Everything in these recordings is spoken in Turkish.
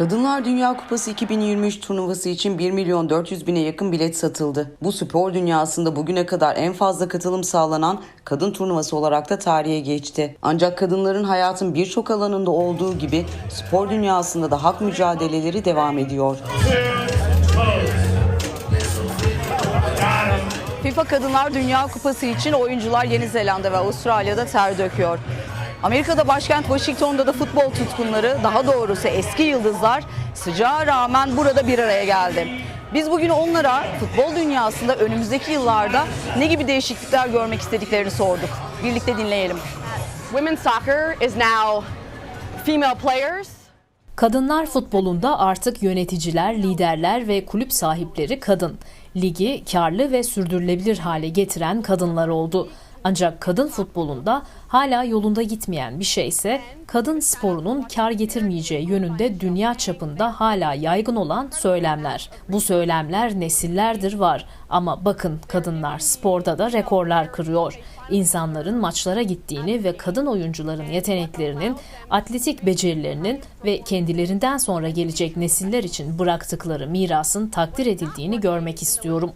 Kadınlar Dünya Kupası 2023 turnuvası için 1 milyon 400 bine yakın bilet satıldı. Bu spor dünyasında bugüne kadar en fazla katılım sağlanan kadın turnuvası olarak da tarihe geçti. Ancak kadınların hayatın birçok alanında olduğu gibi spor dünyasında da hak mücadeleleri devam ediyor. FIFA Kadınlar Dünya Kupası için oyuncular Yeni Zelanda ve Avustralya'da ter döküyor. Amerika'da başkent Washington'da da futbol tutkunları, daha doğrusu eski yıldızlar sıcağa rağmen burada bir araya geldi. Biz bugün onlara futbol dünyasında önümüzdeki yıllarda ne gibi değişiklikler görmek istediklerini sorduk. Birlikte dinleyelim. Women's soccer is now female players. Kadınlar futbolunda artık yöneticiler, liderler ve kulüp sahipleri kadın. Ligi karlı ve sürdürülebilir hale getiren kadınlar oldu. Ancak kadın futbolunda hala yolunda gitmeyen bir şey ise kadın sporunun kar getirmeyeceği yönünde dünya çapında hala yaygın olan söylemler. Bu söylemler nesillerdir var ama bakın kadınlar sporda da rekorlar kırıyor. İnsanların maçlara gittiğini ve kadın oyuncuların yeteneklerinin, atletik becerilerinin ve kendilerinden sonra gelecek nesiller için bıraktıkları mirasın takdir edildiğini görmek istiyorum.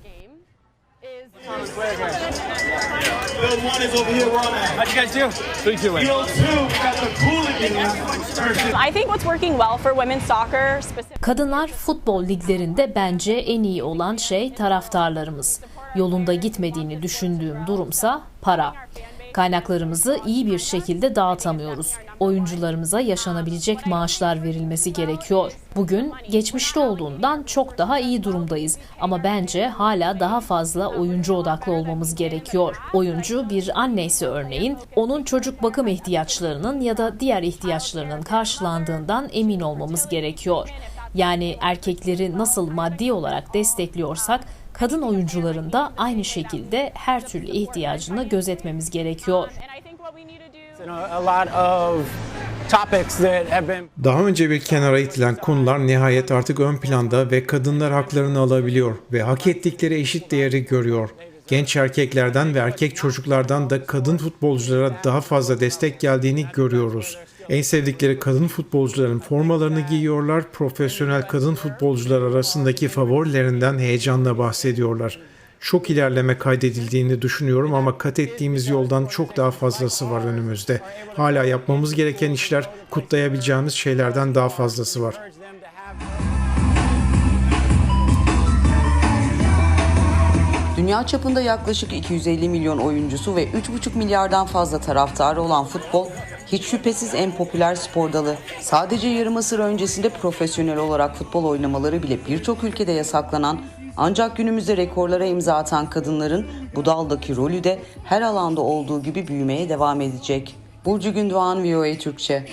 Field one is over here. We're on that. How'd you guys do? Three, two, win. Field two, we got the versus I think what's working well for women's soccer specifically Kadınlar futbol liglerinde bence en iyi olan şey taraftarlarımız. Yolunda gitmediğini düşündüğüm durumsa para. Kaynaklarımızı iyi bir şekilde dağıtamıyoruz. Oyuncularımıza yaşanabilecek maaşlar verilmesi gerekiyor. Bugün geçmişte olduğundan çok daha iyi durumdayız ama bence hala daha fazla oyuncu odaklı olmamız gerekiyor. Oyuncu bir anneyse örneğin onun çocuk bakım ihtiyaçlarının ya da diğer ihtiyaçlarının karşılandığından emin olmamız gerekiyor. Yani erkekleri nasıl maddi olarak destekliyorsak kadın oyuncuların da aynı şekilde her türlü ihtiyacını gözetmemiz gerekiyor. Daha önce bir kenara itilen konular nihayet artık ön planda ve kadınlar haklarını alabiliyor ve hak ettikleri eşit değeri görüyor. Genç erkeklerden ve erkek çocuklardan da kadın futbolculara daha fazla destek geldiğini görüyoruz. En sevdikleri kadın futbolcuların formalarını giyiyorlar, profesyonel kadın futbolcular arasındaki favorilerinden heyecanla bahsediyorlar. Çok ilerleme kaydedildiğini düşünüyorum ama kat ettiğimiz yoldan çok daha fazlası var önümüzde. Hala yapmamız gereken işler, kutlayabileceğimiz şeylerden daha fazlası var. Dünya çapında yaklaşık 250 milyon oyuncusu ve 3,5 milyardan fazla taraftarı olan futbol hiç şüphesiz en popüler spor dalı. Sadece yarım asır öncesinde profesyonel olarak futbol oynamaları bile birçok ülkede yasaklanan ancak günümüzde rekorlara imza atan kadınların bu daldaki rolü de her alanda olduğu gibi büyümeye devam edecek. Burcu Gündoğan, VOA Türkçe.